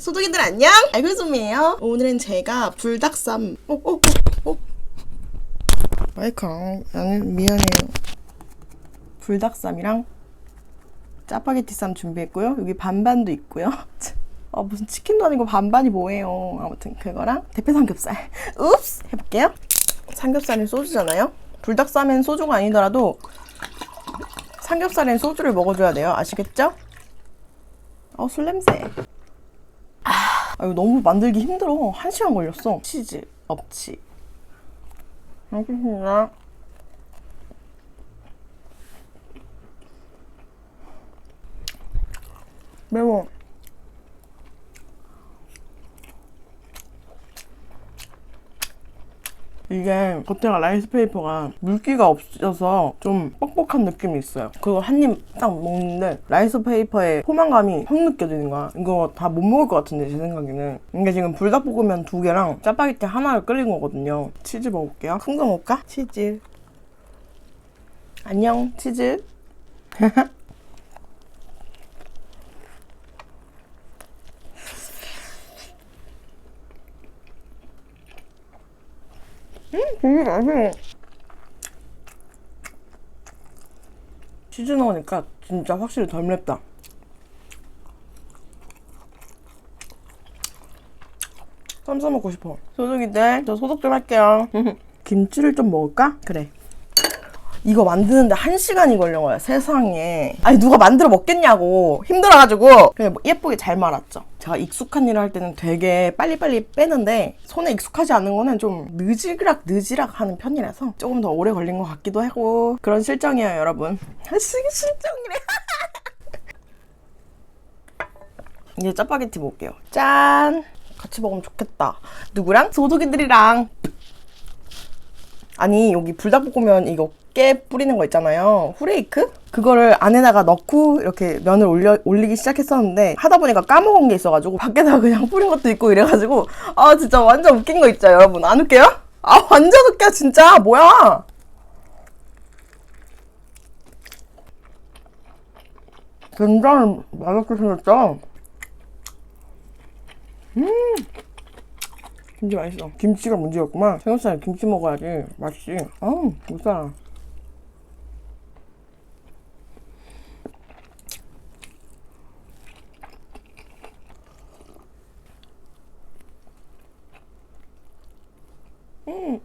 소독이들 안녕? 알글솜이에요. 오늘은 제가 불닭쌈. 어, 어, 어, 어. 마이크 나는 미안해요. 불닭쌈이랑 짜파게티쌈 준비했고요. 여기 반반도 있고요. 아 무슨 치킨도 아니고 반반이 뭐예요. 아무튼 그거랑 대패 삼겹살. 읍스 해볼게요. 삼겹살은 소주잖아요. 불닭쌈엔 소주가 아니더라도 삼겹살엔 소주를 먹어줘야 돼요. 아시겠죠? 어, 술 냄새. 아, 이거 너무 만들기 힘들어. 한 시간 걸렸어. 치즈, 엎치. 알겠습니다. 매워. 이게 겉에가 라이스페이퍼가 물기가 없어서 좀 뻑뻑한 느낌이 있어요. 그거 한입 딱 먹는데 라이스페이퍼의 포만감이 확 느껴지는 거야. 이거 다 못 먹을 것 같은데 제 생각에는. 이게 지금 불닭볶음면 두 개랑 짜파게티 하나를 끓인 거거든요. 치즈 먹을게요. 큰 거 먹을까? 치즈. 안녕 치즈. 되게 맛있어. 치즈 넣으니까 진짜 확실히 덜 맵다. 쌈 싸 먹고 싶어. 소독인데 저 소독 좀 할게요. 김치를 좀 먹을까? 그래. 이거 만드는데 한 시간이 걸린 거야 세상에 아니 누가 만들어 먹겠냐고 힘들어가지고 그냥 뭐 예쁘게 잘 말았죠 제가 익숙한 일을 할 때는 되게 빨리빨리 빼는데 손에 익숙하지 않은 거는 좀 느지락 느지락 하는 편이라서 조금 더 오래 걸린 것 같기도 하고 그런 실정이에요 여러분. 실실정이래. 이제 짜파게티 먹을게요. 짠! 같이 먹으면 좋겠다. 누구랑? 소독이들이랑 아니 여기 불닭볶음면 이거 깨 뿌리는 거 있잖아요. 후레이크? 그거를 안에다가 넣고 이렇게 면을 올려, 올리기 시작했었는데 하다 보니까 까먹은 게 있어가지고 밖에다가 그냥 뿌린 것도 있고 이래가지고 아 진짜 완전 웃긴 거 있죠 여러분? 안 웃겨요? 아 완전 웃겨 진짜! 뭐야? 된장을 맛없게 생겼죠? 음 김치 맛있어. 김치가 문제였구만. 삼겹살 김치 먹어야지. 맛있지. 아우, 못 살아. 음.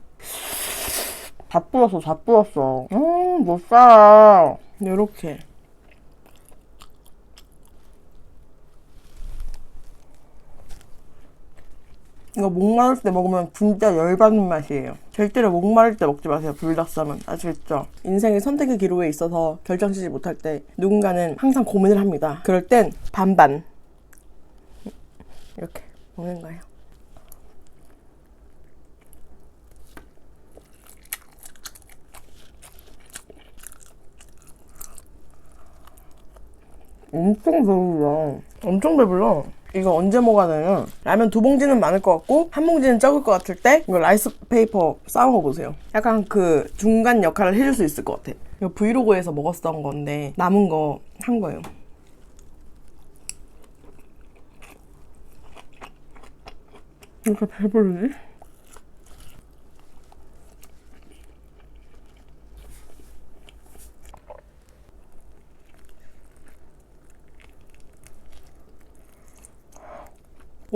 다 불었어, 다 불었어. 음, 못 살아. 요렇게. 이거 목마를 때 먹으면 진짜 열받는 맛이에요. 절대로 목마를 때 먹지 마세요. 불닭쌈은 아시겠죠? 인생의 선택의 기로에 있어서 결정지지 못할 때 누군가는 항상 고민을 합니다. 그럴 땐 반반 이렇게 먹는 거예요. 엄청 배불러. 엄청 배불러. 이거 언제 먹어야 라면 두 봉지는 많을 것 같고 한 봉지는 적을 것 같을 때 이거 라이스 페이퍼 거 보세요. 약간 그 중간 역할을 해줄 수 있을 것 같아. 이거 브이로그에서 먹었던 건데 남은 거 한 거예요. 이렇게 배부르지?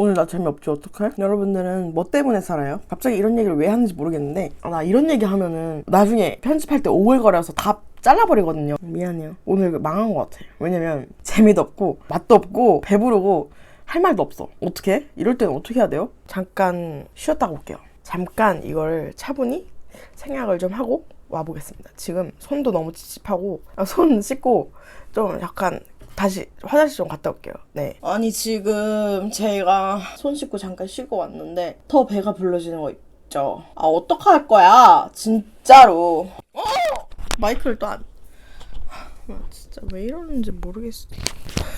오늘 나 재미없지 어떡해? 여러분들은 뭐 때문에 살아요? 갑자기 이런 얘기를 왜 하는지 모르겠는데 아, 나 이런 얘기 하면은 나중에 편집할 때 오글거려서 다 잘라버리거든요 미안해요 오늘 망한 것 같아 왜냐면 재미도 없고 맛도 없고 배부르고 할 말도 없어 어떻게? 이럴 때는 어떻게 해야 돼요? 잠깐 쉬었다가 올게요 잠깐 이걸 차분히 생각을 좀 하고 와보겠습니다 지금 손도 너무 찝찝하고 아, 손 씻고 좀 약간 다시 화장실 좀 갔다 올게요. 네. 아니 지금 제가 손 씻고 잠깐 쉬고 왔는데 더 배가 불러지는 거 있죠. 아 어떡할 거야? 진짜로. 어! 마이크를 또 안. 아, 진짜 왜 이러는지 모르겠어.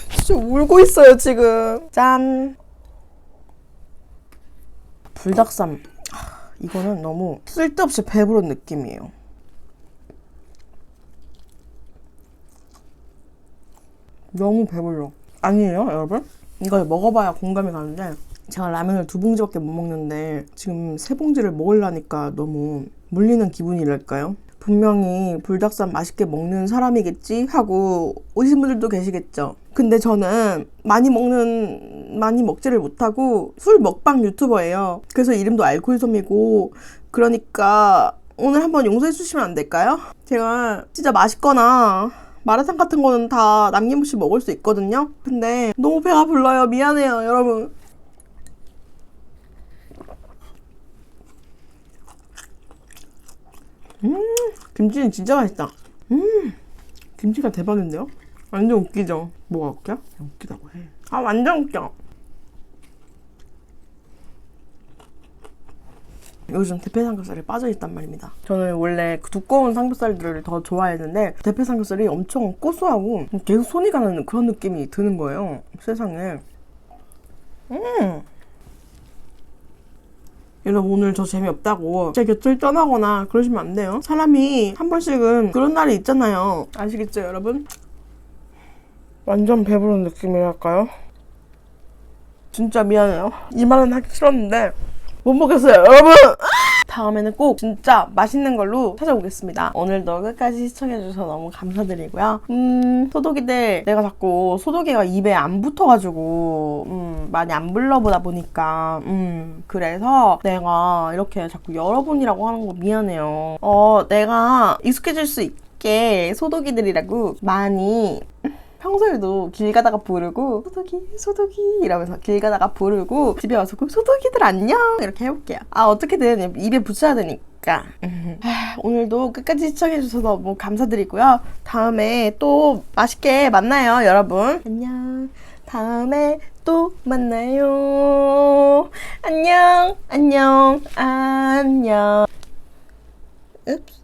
진짜 울고 있어요 지금. 짠. 불닭쌈. 아, 이거는 너무 쓸데없이 배부른 느낌이에요. 너무 배불러. 아니에요, 여러분? 이걸 먹어봐야 공감이 가는데 제가 라면을 두 봉지밖에 못 먹는데 지금 세 봉지를 먹으려니까 너무 물리는 기분이랄까요? 분명히 불닭살 맛있게 먹는 사람이겠지 하고 오신 분들도 계시겠죠. 근데 저는 많이 먹는 많이 먹지를 못하고 술 먹방 유튜버예요. 그래서 이름도 알코올솜이고 그러니까 오늘 한번 용서해 주시면 안 될까요? 제가 진짜 맛있거나 마라탕 같은 거는 다 남김없이 먹을 수 있거든요. 근데 너무 배가 불러요. 미안해요, 여러분. 음, 김치는 진짜 맛있다. 음, 김치가 대박인데요? 완전 웃기죠? 뭐가 웃겨? 웃기다고 해. 아, 완전 웃겨. 요즘 대패 삼겹살에 빠져있단 말입니다. 저는 원래 그 두꺼운 삼겹살들을 더 좋아했는데 대패 삼겹살이 엄청 고소하고 계속 손이 가는 그런 느낌이 드는 거예요. 세상에. 음. 여러분 오늘 저 재미없다고 제 곁을 떠나거나 그러시면 안 돼요. 사람이 한 번씩은 그런 날이 있잖아요. 아시겠죠 여러분? 완전 배부른 느낌이랄까요? 진짜 미안해요. 이 말은 하기 싫었는데 못 먹겠어요, 여러분. 다음에는 꼭 진짜 맛있는 걸로 찾아오겠습니다. 오늘도 끝까지 시청해주셔서 너무 감사드리고요. 음, 소독이들 내가 자꾸 소독이가 입에 안 붙어가지고 음, 많이 안 불러보다 보니까 음, 그래서 내가 이렇게 자꾸 여러분이라고 하는 거 미안해요. 어, 내가 익숙해질 수 있게 소독이들이라고 많이 평소에도 길 가다가 부르고 소독이 소독이 이러면서 길 가다가 부르고 집에 와서 꼭 소독이들 안녕! 이렇게 해볼게요. 아 어떻게든 입에 붙여야 되니까. 아, 오늘도 끝까지 시청해주셔서 너무 감사드리고요. 다음에 또 맛있게 만나요 여러분. 안녕. 다음에 또 만나요. 안녕. 안녕. 안녕. 읍스